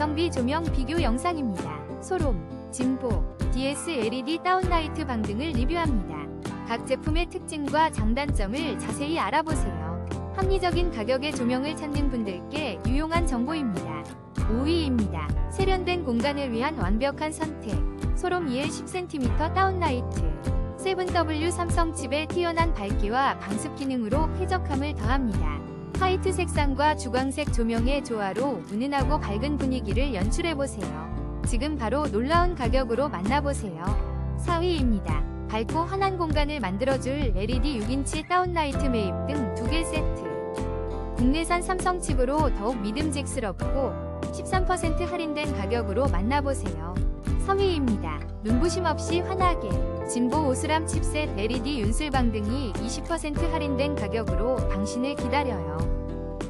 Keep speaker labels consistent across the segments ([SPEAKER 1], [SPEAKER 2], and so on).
[SPEAKER 1] 가성비 조명 비교 영상입니다. 소롬, 진보, DS LED 다운라이트 방 등을 리뷰합니다. 각 제품의 특징과 장단점을 자세히 알아보세요. 합리적인 가격의 조명을 찾는 분들께 유용한 정보입니다. 5위입니다. 세련된 공간을 위한 완벽한 선택. 소롬 EL 10cm 다운라이트. 7W 삼성 칩의 뛰어난 밝기와 방습 기능으로 쾌적함을 더합니다. 화이트 색상과 주광색 조명의 조화로 은은하고 밝은 분위기를 연출해보세요. 지금 바로 놀라운 가격으로 만나보세요. 4위입니다. 밝고 환한 공간을 만들어줄 LED 6인치 다운라이트 매입 등 두 개 세트. 국내산 삼성 칩으로 더욱 믿음직스럽고 13% 할인된 가격으로 만나보세요. 3위입니다. 눈부심 없이 환하게 진보 오스람 칩셋 LED 윤슬방 등이 20% 할인된 가격으로 당신을 기다려요.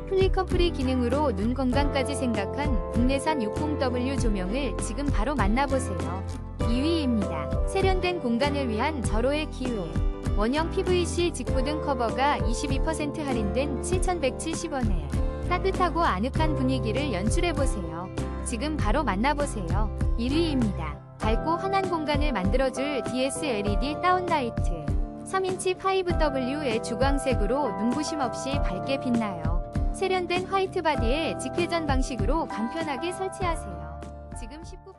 [SPEAKER 1] 플리커 프리 기능으로 눈 건강까지 생각한 국내산 60W 조명을 지금 바로 만나보세요. 2위입니다. 세련된 공간을 위한 절호의 기회. 원형 PVC 직보등 커버가 22% 할인된 7,170원에 따뜻하고 아늑한 분위기를 연출해보세요. 지금 바로 만나보세요. 1위입니다. 밝고 환한 공간을 만들어줄 DS LED 다운라이트. 3인치 5W의 주광색으로 눈부심 없이 밝게 빛나요. 세련된 화이트 바디에 직회전 방식으로 간편하게 설치하세요. 지금 19